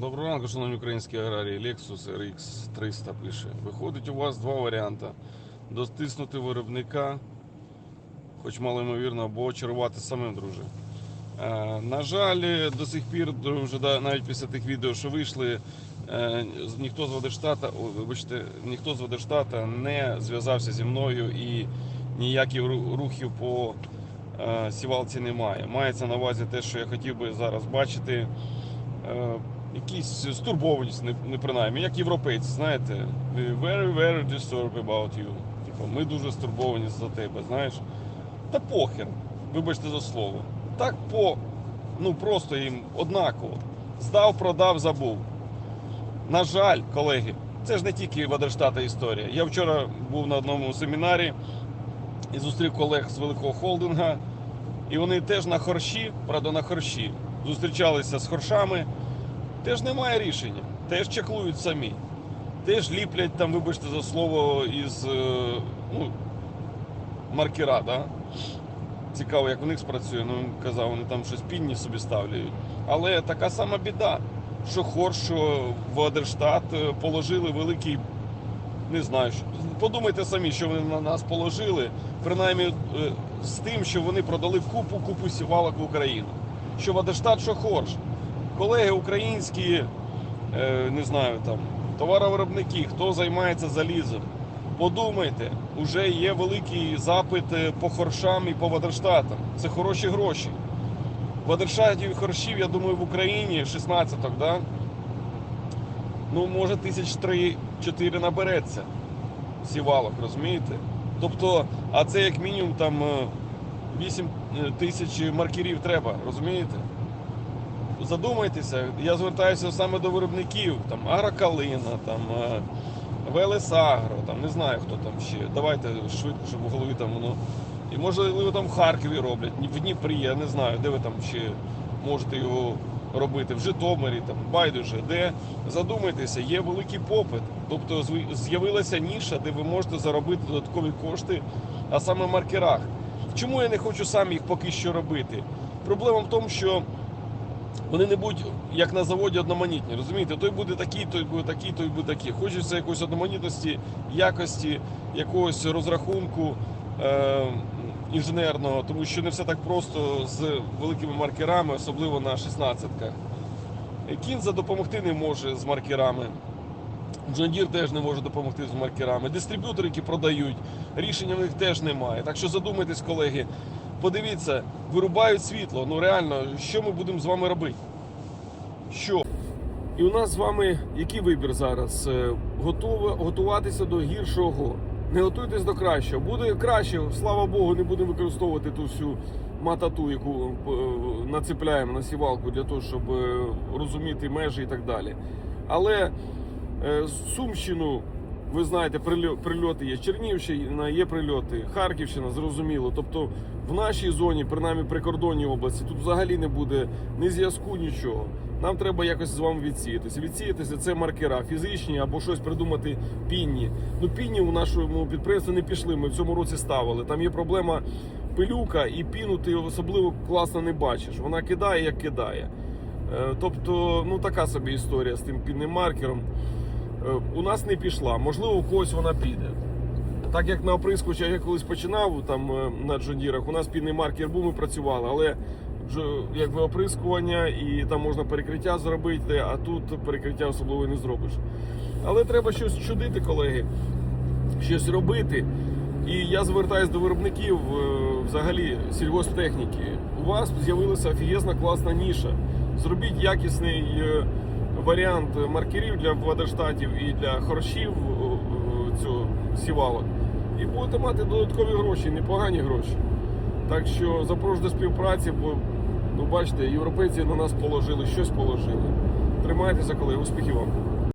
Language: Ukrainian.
Доброго ранку, шановні українські аграрії. Lexus RX 300 пише. Виходить у вас два варіанти: достиснути виробника, хоч малоймовірно, або чарувати самим, друже. Е, на жаль, до сих пір, друже, навіть після тих відео, що вийшли, е, ніхто з Водерштата, вибачте, ніхто з Водерштата не зв'язався зі мною і ніяких рухів по е, сівалці немає. Мається на увазі те, що я хотів би зараз бачити. Якісь стурбованість, не, не принаймні, як європейці, знаєте, very, very disturbed about you. Типу, ми дуже стурбовані за тебе, знаєш. Та похер, вибачте за слово. Так по, ну просто їм однаково. Здав, продав, забув. На жаль, колеги, це ж не тільки Вадерштата історія. Я вчора був на одному семінарі і зустрів колег з великого холдинга. І вони теж на хорші, правда, на хорші, зустрічалися з хоршами. Теж немає рішення. Теж чеклують самі. Теж ліплять там, вибачте за слово, із е, ну, маркера, да? Цікаво, як у них спрацює. Ну, казав, вони там щось пінні собі ставлять. Але така сама біда, що Хорш, що Водерштат е, положили великий. Не знаю, подумайте самі, що вони на нас положили, принаймні е, з тим, що вони продали купу купу сівалок в Україну. Що Водерштат, що Хорш колеги українські, е, не знаю, там, товаровиробники, хто займається залізом, подумайте, вже є великий запит е, по хоршам і по Вадерштатам. Це хороші гроші. Вадерштатів і хоршів, я думаю, в Україні 16 да? Ну, може, тисяч три-чотири набереться сівалок, розумієте? Тобто, а це як мінімум там 8 тисяч маркерів треба, розумієте? Задумайтеся, я звертаюся саме до виробників, там Агрокалина, там е, ВЛС Агро, там не знаю хто там ще. Давайте швидко, щоб в голові там воно. І можливо там в Харкові роблять, в Дніпрі, я не знаю, де ви там ще можете його робити, в Житомирі, там байдуже, де задумайтеся, є великий попит. Тобто з'явилася ніша, де ви можете заробити додаткові кошти, а саме в маркерах. Чому я не хочу сам їх поки що робити? Проблема в тому, що вони не будуть як на заводі одноманітні. Розумієте, той буде такий, той буде такий, той буде такий. Хочеться якоїсь одноманітності, якості, якогось розрахунку е- інженерного, тому що не все так просто з великими маркерами, особливо на 16-ках. Кінза допомогти не може з маркерами. Deere теж не може допомогти з маркерами. Дистриб'ютори, які продають, рішення в них теж немає. Так що задумайтесь, колеги, подивіться, вирубають світло. Ну реально, що ми будемо з вами робити? Що? І у нас з вами який вибір зараз? Е, Готове готуватися до гіршого. Не готуйтесь до кращого. Буде краще, слава Богу, не будемо використовувати ту всю матату, яку е, нацепляємо на сівалку для того, щоб е, розуміти межі і так далі. Але Сумщину, ви знаєте, прильоти є. Чернівщина є прильоти, Харківщина, зрозуміло. Тобто в нашій зоні, принаймні прикордонній області, тут взагалі не буде ні зв'язку, нічого. Нам треба якось з вами відсіятися. Відсіятися це маркера, фізичні або щось придумати пінні. Ну пінні у нашому підприємстві не пішли. Ми в цьому році ставили. Там є проблема пилюка, і піну ти особливо класно не бачиш. Вона кидає, як кидає. Е, Тобто, ну така собі історія з тим пінним маркером. Е, У нас не пішла, можливо, у когось вона піде. Так як на оприскувачах я колись починав там е, на джондірах, у нас пінний маркер був, ми працювали, але якби оприскування і там можна перекриття зробити, а тут перекриття особливо не зробиш. Але треба щось чудити, колеги, щось робити. І я звертаюся до виробників е, взагалі сільгосптехніки. У вас з'явилася офігезна класна ніша. Зробіть якісний варіант маркерів для водоштатів і для хоршів е, е, цього сівалок. І будете мати додаткові гроші, непогані гроші. Так що запрошую до співпраці, бо ну бачите, європейці на нас положили, щось положили. Тримайтеся, коли успіхів вам.